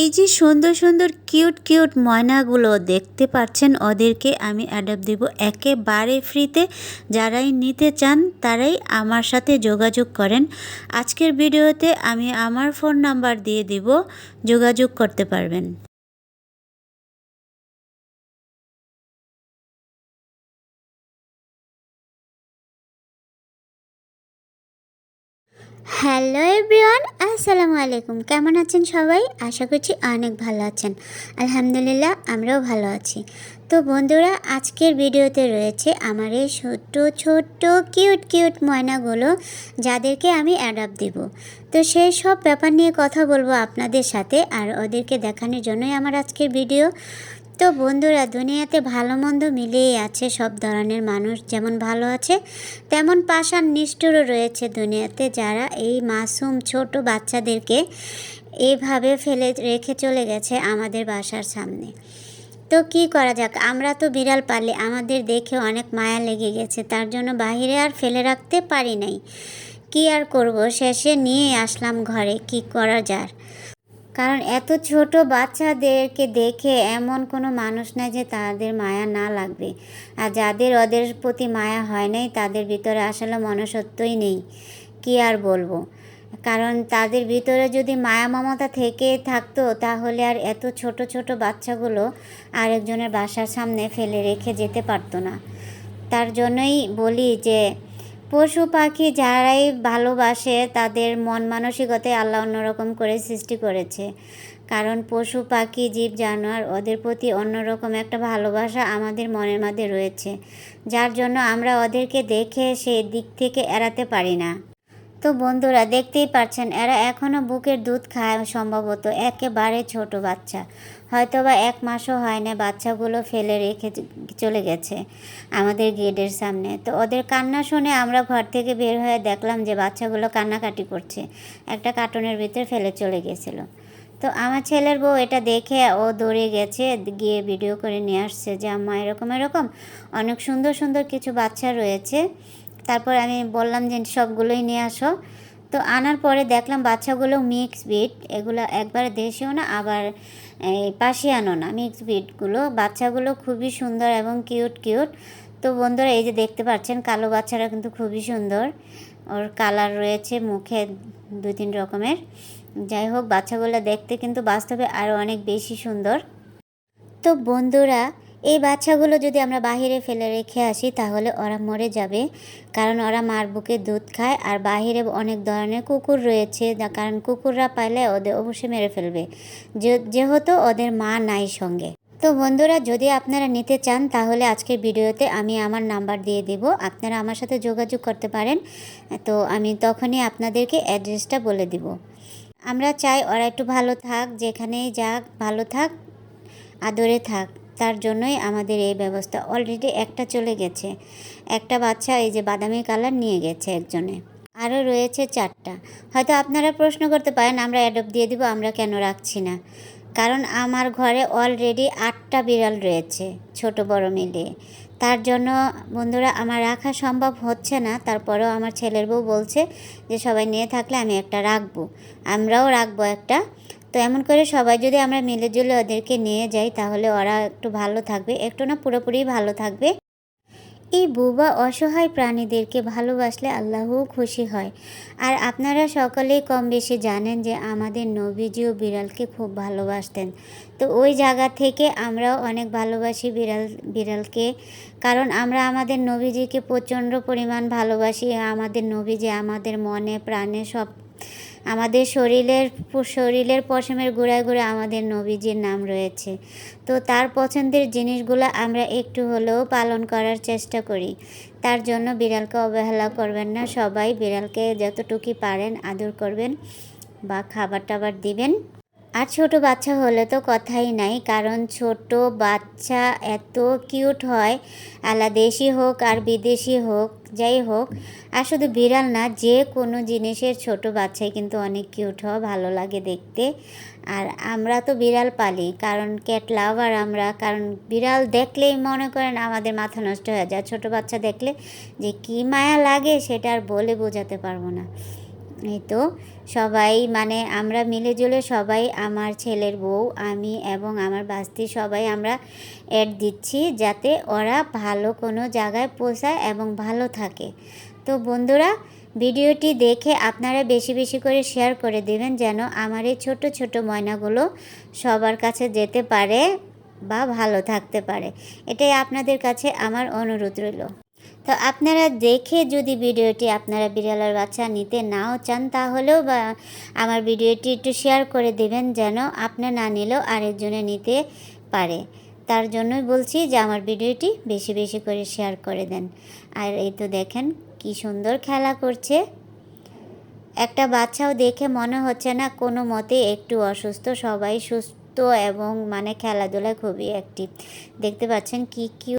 এই যে সুন্দর সুন্দর কিউট কিউট ময়নাগুলো দেখতে পাচ্ছেন, ওদেরকে আমি অ্যাডাপ্ট দেবো। একেবারে ফ্রিতে যারাই নিতে চান, তারাই আমার সাথে যোগাযোগ করেন। আজকের ভিডিওতে আমি আমার ফোন নাম্বার দিয়ে দিব, যোগাযোগ করতে পারবেন। হ্যালো এভরিওয়ান, আসসালামু আলাইকুম। কেমন আছেন সবাই? আশা করছি অনেক ভালো আছেন। আলহামদুলিল্লাহ, আমরাও ভালো আছি। তো বন্ধুরা, আজকের ভিডিওতে রয়েছে আমার এই ছোট্ট ছোট্ট, কিউট কিউট ময়নাগুলো, যাদেরকে আমি অ্যাডাপ্ট দিব। তো সেই সব ব্যাপার নিয়ে কথা বলব আপনাদের সাথে আর ওদেরকে দেখানোর জন্যই আমার আজকের ভিডিও। তো বন্ধুরা, দুনিয়াতে ভালো মন্দ মিলিয়েই আছে সব ধরনের মানুষ। যেমন ভালো আছে, তেমন পাষাণ নিষ্ঠুরও রয়েছে দুনিয়াতে যারা এই মাসুম ছোট বাচ্চাদেরকে এইভাবে ফেলে রেখে চলে গেছে আমাদের বাসার সামনে। তো কি করা যাক, আমরা তো বিড়াল পারলে আমাদের দেখে অনেক মায়া লেগে গেছে, তার জন্য বাহিরে আর ফেলে রাখতে পারি নাই। কি আর করব, শেষে নিয়ে আসলাম ঘরে, কি করা যার? কারণ এত ছোট বাচ্চাদেরকে দেখে এমন কোনো মানুষ নাই যে তাদের মায়া না লাগবে। আর যাদের ওদের প্রতি মায়া হয় নাই, তাদের ভিতরে আসলে মনসত্বই নেই। কি আর বলব? কারণ তাদের ভিতরে যদি মায়া মমতা থেকে থাকতো, তাহলে আর এত ছোট ছোট বাচ্চাগুলো আরেকজনের বাসার সামনে ফেলে রেখে যেতে পারতো না। তার জন্যই বলি যে পশু পাখি যারাই ভালোবাসে, তাদের মন মানসিকতায় আল্লাহ অন্যরকম করে সৃষ্টি করেছে। কারণ পশু পাখি, জীব, জানোয়ার, ওদের প্রতি অন্যরকম একটা ভালোবাসা আমাদের মনের মধ্যে রয়েছে, যার জন্য আমরা ওদেরকে দেখে সেই দিক থেকে এড়াতে পারি না। তো বন্ধুরা দেখতেই পাচ্ছেন এরা এখনও বুকের দুধ খায় সম্ভবত একেবারে ছোট বাচ্চা। হয়তো বা এক মাসও হয় না বাচ্চাগুলো ফেলে রেখে চলে গেছে আমাদের গেটের সামনে। তো ওদের কান্না শুনে আমরা ঘর থেকে বের হয়ে দেখলাম যে বাচ্চাগুলো কান্নাকাটি করছে, একটা কার্টুনের ভিতরে ফেলে চলে গেছিল। তো আমার ছেলের বউ এটা দেখে ও দৌড়ে গেছে, গিয়ে ভিডিও করে নিয়ে আসছে যে, আম্মা, এরকম এরকম। অনেক সুন্দর সুন্দর কিছু বাচ্চা রয়েছে। তারপর আমি বললাম যে সবগুলোই নিয়ে আসো। তো আনার পরে দেখলাম বাচ্চাগুলো মিক্স বিট এগুলো একবারে দেশিও না, আবার পাশিয়ানো না। মিক্স বিটগুলো বাচ্চাগুলো খুবই সুন্দর এবং কিউট কিউট তো বন্ধুরা, এই যে দেখতে পাচ্ছেন, কালো বাচ্চারা কিন্তু খুবই সুন্দর। ওর কালার রয়েছে মুখে দু তিন রকমের। যাই হোক, বাচ্চাগুলো দেখতে কিন্তু বাস্তবে আরও অনেক বেশি সুন্দর। তো বন্ধুরা এই বাচ্চাগুলো যদি আমরা বাহিরে ফেলে রেখে আসি, তাহলে ওরা মরে যাবে। কারণ ওরা মার বুকে দুধ খায়, আর বাহিরে অনেক ধরনের কুকুর রয়েছে কারণ কুকুররা পাইলে ওদের অবশ্যই মেরে ফেলবে। যেহেতু ওদের মা নাই সঙ্গে। তো বন্ধুরা, যদি আপনারা নিতে চান, তাহলে আজকের ভিডিওতে আমি আমার নাম্বার দিয়ে দেব। আপনারা আমার সাথে যোগাযোগ করতে পারেন। তো আমি তখনই আপনাদেরকে অ্যাড্রেসটা বলে দিব। আমরা চাই ওরা একটু ভালো থাক, যেখানেই যাক, ভালো থাক, আদরে থাক। তার জন্যই আমাদের এই ব্যবস্থা অলরেডি একটা চলে গেছে। একটা বাচ্চা এই যে বাদামি কালার নিয়ে গেছে একজনে। আরও রয়েছে চারটা। হয়তো আপনারা প্রশ্ন করতে পারেন, আমরা অ্যাডপ্ট দিয়ে দিব, আমরা কেন রাখছি না? কারণ আমার ঘরে অলরেডি আটটা বিড়াল রয়েছে, ছোট বড় মিলিয়ে তার জন্য বন্ধুরা, আমার রাখা সম্ভব হচ্ছে না। তারপরেও আমার ছেলের বউ বলছে যে, সবাই নিয়ে থাকলে আমি একটা রাখব। আমরাও রাখব একটা। তো এমন করে সবাই যদি আমরা মিলে জুলে ওদেরকে নিয়ে যাই, তাহলে ওরা একটু ভালো থাকবে। একটু না পুরোপুরি ভালো থাকবে। এই বুবা অসহায় প্রাণীদেরকে ভালোবাসলে আল্লাহও খুশি হয়। আর আপনারা সকলেই কম বেশি জানেন যে আমাদের নবীজিও বিড়ালকে খুব ভালোবাসতেন। তো ওই জায়গা থেকে আমরাও অনেক ভালোবাসি বিড়াল, বিড়ালকে। কারণ আমরা আমাদের নবীজিকে প্রচণ্ড পরিমাণ ভালোবাসি। আমাদের নবীজি আমাদের মনে, প্রাণে সব আমাদের শরীরের শরীরের পশমের গোড়ায় গোড়ায় আমাদের নবীজির নাম রয়েছে। তো তার পছন্দের জিনিসগুলো আমরা একটু হলেও পালন করার চেষ্টা করি। তার জন্য বিড়ালকে অবহেলা করবেন না। সবাই বিড়ালকে যতটুকুই পারেন আদর করবেন বা খাবার টাবার দিবেন। আর ছোট বাচ্চা হলে তো কথাই নাই, কারণ ছোট বাচ্চা এত কিউট হয়, আলাদেশি হোক আর বিদেশি হোক যাই হোক, আর শুধু বিড়াল না, যে কোনো জিনিসের ছোট বাচ্চাই কিন্তু অনেক কিউট হয়, ভালো লাগে দেখতে। আর আমরা তো বিড়াল পালি, কারণ ক্যাট লাভার আমরা, কারণ বিড়াল দেখলেই মনে করেন আমাদের মাথা নষ্ট হয়ে যায়। ছোট বাচ্চা দেখলে যে কী মায়া লাগে, সেটা আর বলে বোঝাতে পারব না। এই তো, সবাই মানে আমরা মিলেজুলে সবাই আমার ছেলের বউ, আমি এবং আমার বাস্তি সবাই আমরা অ্যাড দিচ্ছি যাতে ওরা ভালো কোনো জায়গায় পোষায় এবং ভালো থাকে। তো বন্ধুরা, ভিডিওটি দেখে আপনারা বেশি বেশি করে শেয়ার করে দেবেন যেন আমার এই ছোটো ছোটো ময়নাগুলো সবার কাছে যেতে পারে বা ভালো থাকতে পারে। এটাই আপনাদের কাছে আমার অনুরোধ রইল। তো আপনারা দেখে যদি ভিডিওটি আপনারা বিড়ালের বাচ্চা নিতে নাও চান, তাহলেও বা আমার ভিডিওটি একটু শেয়ার করে দেবেন যেন আপনি না নিলেও আরেকজনে নিতে পারে। তার জন্যই বলছি যে আমার ভিডিওটি বেশি বেশি করে শেয়ার করে দেন। আর এই তো দেখেন কি সুন্দর খেলা করছে। একটা বাচ্চাও দেখে মনে হচ্ছে না কোনো মতে একটু অসুস্থ, সবাই সুস্থ এবং মানে খেলাধুলায় খুবই অ্যাক্টিভ দেখতে পাচ্ছেন কি কি